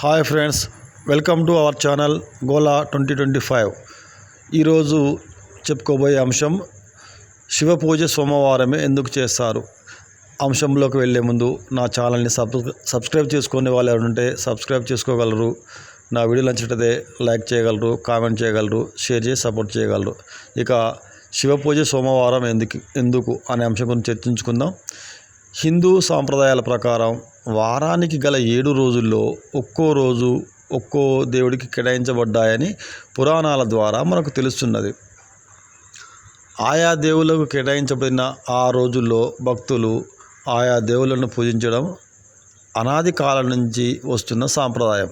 Hi friends welcome to our channel Gola twenty twenty five. ఈరోజు చెప్పుకోబోయే అంశం శివ పూజ సోమవారమే ఎందుకు చేస్తారు? అంశంలోకి వెళ్ళే ముందు నా ఛానల్ని సబ్ సబ్స్క్రైబ్ చేసుకునే వాళ్ళు ఎవరుంటే సబ్స్క్రైబ్ చేసుకోగలరు. నా వీడియో నచ్చినట్లయితే లైక్ చేయగలరు కామెంట్ చేయగలరు షేర్ చేసి సపోర్ట్ చేయగలరు. ఇక శివ పూజ సోమవారం ఎందుకు ఎందుకు అనే అంశం గురించి చర్చించుకుందాం. హిందూ సాంప్రదాయాల ప్రకారం వారానికి గల ఏడు రోజుల్లో ఒక్కో రోజు ఒక్కో దేవుడికి కేటాయించబడ్డాయని పురాణాల ద్వారా మనకు తెలుస్తున్నది. ఆయా దేవులకు కేటాయించబడిన ఆ రోజుల్లో భక్తులు ఆయా దేవులను పూజించడం అనాది కాలం నుంచి వస్తున్న సాంప్రదాయం.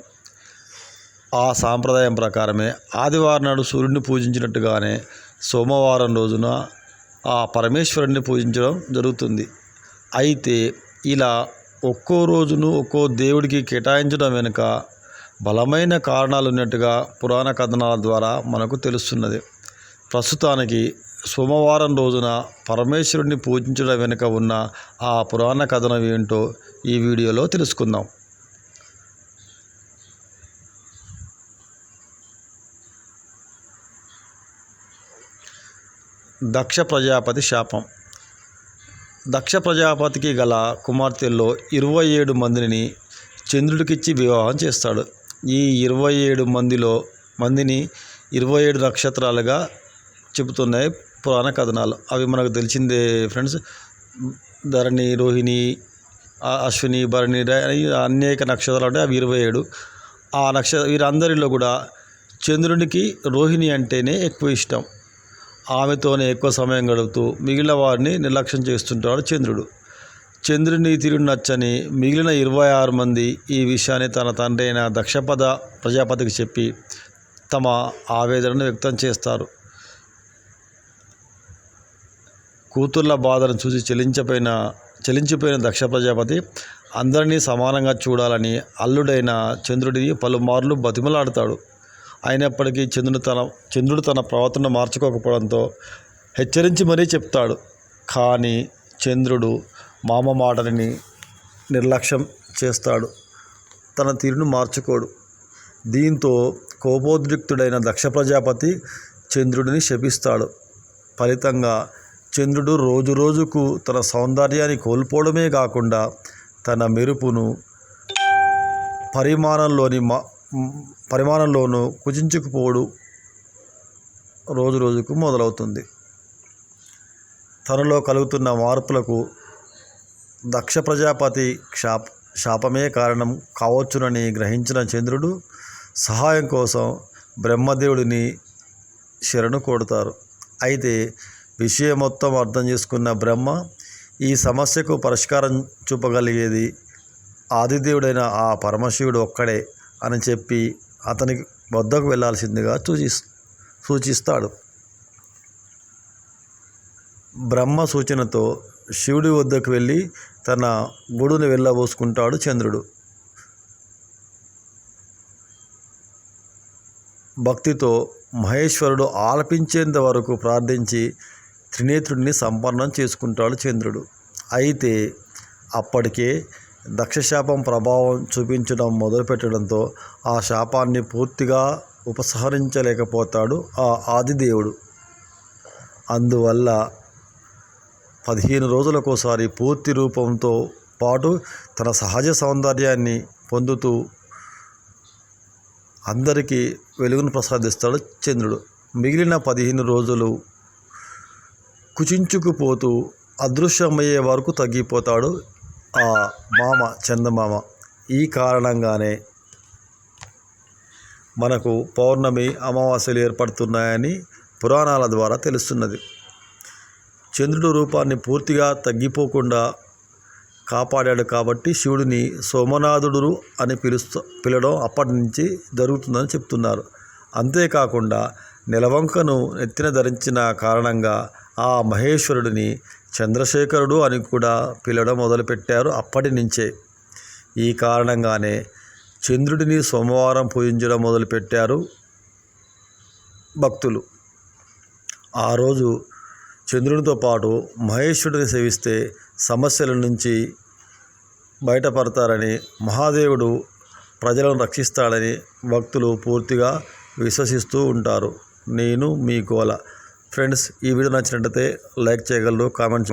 ఆ సాంప్రదాయం ప్రకారమే ఆదివారం నాడు సూర్యుడిని పూజించినట్టుగానే సోమవారం రోజున ఆ పరమేశ్వరుడిని పూజించడం జరుగుతుంది. అయితే ఇలా ఒక్కో రోజును ఒక్కో దేవుడికి కేటాయించడం వెనుక బలమైన కారణాలు ఉన్నట్టుగా పురాణ కథనాల ద్వారా మనకు తెలుస్తున్నది. ప్రస్తుతానికి సోమవారం రోజున పరమేశ్వరుడిని పూజించడం వెనుక ఉన్న ఆ పురాణ కథనం ఏంటో ఈ వీడియోలో తెలుసుకుందాం. దక్ష ప్రజాపతి శాపం. దక్ష ప్రజాపతికి గల కుమార్తెల్లో ఇరవై ఏడు మందిని చంద్రుడికిచ్చి వివాహం చేస్తాడు. ఈ ఇరవై ఏడు మందిలో మందిని ఇరవై ఏడు నక్షత్రాలుగా చెబుతున్నాయి పురాణ కథనాలు. అవి మనకు తెలిసిందే ఫ్రెండ్స్. ధరణి రోహిణి అశ్విని భరణి అనేక నక్షత్రాలు ఉంటాయి. అవి ఇరవై ఏడు. ఆ నక్ష వీరందరిలో కూడా చంద్రునికి రోహిణి అంటేనే ఎక్కువ ఇష్టం. ఆమెతోనే ఎక్కువ సమయం గడుపుతూ మిగిలిన వారిని నిర్లక్ష్యం చేస్తుంటాడు చంద్రుడు. చంద్రుని తిరిగి నచ్చని మిగిలిన ఇరవై ఆరు మంది ఈ విషయాన్ని తన తండ్రి అయిన దక్షపద ప్రజాపతికి చెప్పి తమ ఆవేదనను వ్యక్తం చేస్తారు. కూతుర్ల బాధను చూసి చెలించపోయిన చెలించిపోయిన దక్ష ప్రజాపతి అందరినీ సమానంగా చూడాలని అల్లుడైన చంద్రుడిని పలుమార్లు బతిమలాడతాడు. అయినప్పటికీ చంద్రుడు తన చంద్రుడు తన ప్రవర్తన మార్చుకోకపోవడంతో హెచ్చరించి మరీ చెప్తాడు. కానీ చంద్రుడు మామ మాటని నిర్లక్ష్యం చేస్తాడు. తన తీరును మార్చుకోడు. దీంతో కోపోద్రిక్తుడైన దక్ష ప్రజాపతి చంద్రుడిని శపిస్తాడు. ఫలితంగా చంద్రుడు రోజు రోజుకు తన సౌందర్యాన్ని కోల్పోవడమే కాకుండా తన మెరుపును పరిమాణంలోని మా పరిమాణంలోనూ కుచించుకుపోడు రోజు రోజుకు మొదలవుతుంది. తనలో కలుగుతున్న మార్పులకు దక్ష ప్రజాపతి శాప శాపమే కారణం కావచ్చునని గ్రహించిన చంద్రుడు సహాయం కోసం బ్రహ్మదేవుడిని శరణు కోడతారు అయితే విషయం మొత్తం అర్థం చేసుకున్న బ్రహ్మ ఈ సమస్యకు పరిష్కారం చూపగలిగేది ఆదిదేవుడైన ఆ పరమశివుడు ఒక్కడే. అని చెప్పి అతనికి వద్దకు వెళ్ళాల్సిందిగా సూచి సూచిస్తాడు. బ్రహ్మ సూచనతో శివుడి వద్దకు వెళ్ళి తన గుడుని వెళ్ళబోసుకుంటాడు చంద్రుడు. భక్తితో మహేశ్వరుడు ఆలపించేంత వరకు ప్రార్థించి త్రినేత్రుడిని సంపన్నం చేసుకుంటాడు చంద్రుడు. అయితే అప్పటికే దక్షశాపం ప్రభావం చూపించడం మొదలుపెట్టడంతో ఆ శాపాన్ని పూర్తిగా ఉపసంహరించలేకపోతాడు ఆ ఆదిదేవుడు. అందువల్ల పదిహేను రోజులకోసారి పూర్తి రూపంతో పాటు తన సహజ సౌందర్యాన్ని పొందుతూ అందరికీ వెలుగును ప్రసాదిస్తాడు చంద్రుడు. మిగిలిన పదిహేను రోజులు కుచించుకుపోతూ అదృశ్యమయ్యే వరకు తగ్గిపోతాడు ఆ మామ చందమామ ఈ కారణంగానే మనకు పౌర్ణమి అమావాస్యలు ఏర్పడుతున్నాయని పురాణాల ద్వారా తెలుస్తున్నది. చంద్రుడు రూపాన్ని పూర్తిగా తగ్గిపోకుండా కాపాడాడు కాబట్టి శివుడిని సోమనాథుడు అని పిలుస్తూ పిలవడం అప్పటి నుంచి జరుగుతుందని చెప్తున్నారు. అంతేకాకుండా నెలవంకను నెత్తిన ధరించిన కారణంగా ఆ మహేశ్వరుడిని చంద్రశేఖరుడు అని కూడా పిలవడం మొదలుపెట్టారు అప్పటి నుంచే. ఈ కారణంగానే చంద్రుడిని సోమవారం పూజించడం మొదలుపెట్టారు భక్తులు. ఆ రోజు చంద్రునితో పాటు మహేశ్వరుడిని సేవిస్తే సమస్యల నుంచి బయటపడతారని మహాదేవుడు ప్రజలను రక్షిస్తాడని భక్తులు పూర్తిగా విశ్వసిస్తూ ఉంటారు. నేను మీ గోల. ఫ్రెండ్స్ ఈ వీడియో నచ్చినట్లయితే లైక్ చేయగలరు కామెంట్స్